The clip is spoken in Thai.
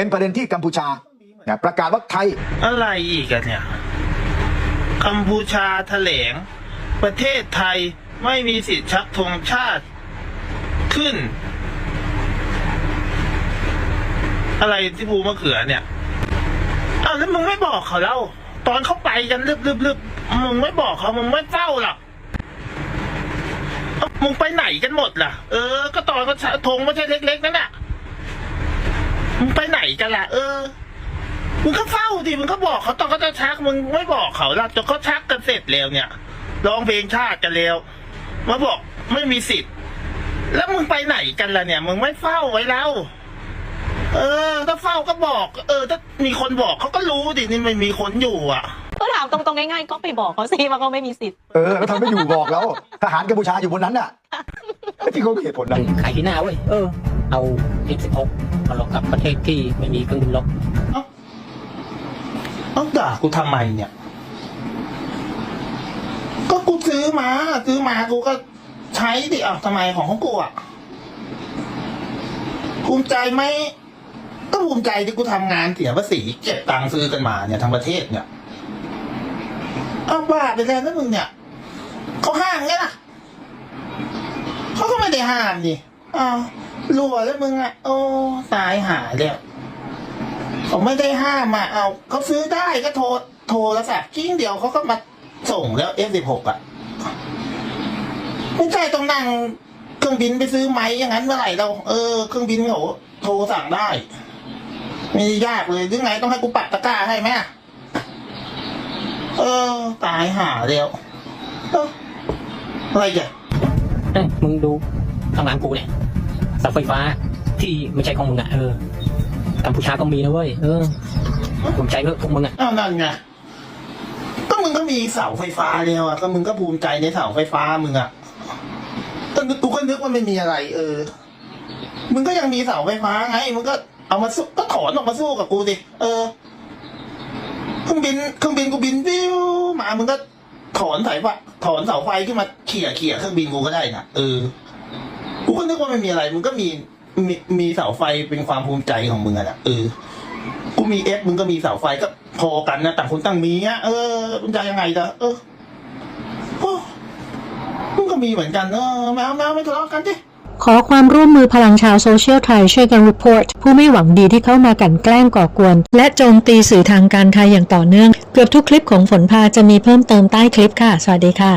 เป็นประเด็นที่กัมพูชาเนี่ยประกาศว่าไทย อะไรอีกอะเนี่ย กัมพูชาแถลง ประเทศไทยไม่มีสิทธิ์ชักธงชาติขึ้น อะไรที่ภูมะเขือเนี่ยอ้าวแล้วมึงไม่บอกเขาเล่าตอนเขาไปกันรึบรึบรึบมึงไม่บอกเขามึงไม่เฝ้าหรอกมึงไปไหนกันหมดล่ะ เออ ก็ตอนเขาชักธงไม่ใช่เล็ก ๆ นั่นน่ะ มึงไปไหนกันล่ะ เออ มึงก็เฝ้าดิมึงก็บอกเขาตอนเขาจะชักมึงไม่บอกเขาละจนเขาชักกันเสร็จแล้วเนี่ยร้องเพลงชาติกันแล้วมาบอกไม่มีสิทธิ์ แล้วมึงไปไหนกันล่ะเนี่ย มึงไม่เฝ้าไว้แล้วเออ ถ้าเฝ้าก็บอก เออ ถ้ามีคนบอกเขาก็รู้ดินี่ไม่มีคนอยู่อะก็ถามตรงๆง่ายๆก็ไปบอกเขาสิว่าเขาไม่มีสิทธิ์เออแล้วทำไม่อยู่บอกแล้วทหารกัมพูชาอยู่บนนั้นน่ะที่เขามีเหตุผลนะขายที่หน้าเว้ยเออ เอา F16 มาลงกับประเทศที่ไม่มีเครื่องบินรบเอ้าด่ากูทำไมเนี่ย ก็กูซื้อมาซื้อมากูก็ใช้ดิอะทำไมของของกูอะภูมิใจไหมก็ภูมิใจที่กูทำงานเสียภาษีเก็บตังค์ซื้อกันมาเนี่ยทั้งประเทศเนี่ยเอาบ้าไปแล้วนะมึงเนี่ยเขาห้ามไงล่ะเขาก็ไม่ได้ห้ามดิอ้าว รัวแล้วมึงอะ โอ้ตายหายแล้วเขาไม่ได้ห้ามอะเอาเขาซื้อได้ก็โทรโทรแล้วสักกิ้งเดียวเขาก็มาส่งแล้ว F16 อะ ไม่ใช่ต้องนั่งเครื่องบินไปซื้อไหมอย่างนั้นเมื่อไหร่เรา เออเครื่องบินเขาโทรสั่งได้ไม่ยากเลยหรือไงต้องให้กูปักตะกร้าให้ไหมเออ ตายหาแล้วเอ้าอะไรกันเอ้ยมึงดูข้างหลังกูเนี่ย เสาไฟฟ้า ที่ไม่ใช่ของมึงอะเออกัมพูชาก็มีนะเว้ยเออภูมิใจเพื่อพวกมึงอะอ้าวนั่นไงก็มึงก็มีเสาไฟฟ้าแล้วอะก็มึงก็ภูมิใจในเสาไฟฟ้ามึงอะแต่กูก็นึกว่าไม่มีอะไร เออ มึงก็ยังมีเสาไฟฟ้าไงมึงก็เอามาสู้ก็ถอนออกมาสู้กับกูดิเออเครื่องบินเครื่องบินกูบินวิวมามึงก็ถอนสายไฟถอนเสาไฟขึ้นมาเขี่ยเขี่ยเครื่องบินกูก็ได้นะเออ กูก็นึกว่าไม่มีอะไรมึงก็มีมีมีเสาไฟเป็นความภูมิใจของมึงอะนะเออกูมีเอฟมึงก็มีเสาไฟก็พอกันนะต่างคนต่างมีอะเออมึงจะยังไงล่ะเออโอ้มึงก็มีเหมือนกันเออแมวแมวไม่ทะเลาะกันดิขอความร่วมมือพลังชาวโซเชียลไทยช่วยกันรีพอร์ตผู้ไม่หวังดีที่เข้ามากันแกล้งก่อกวน และโจมตีสื่อทางการไทยอย่างต่อเนื่อง เกือบทุกคลิปของฝนพาจะมีเพิ่มเติมใต้คลิปค่ะ สวัสดีค่ะ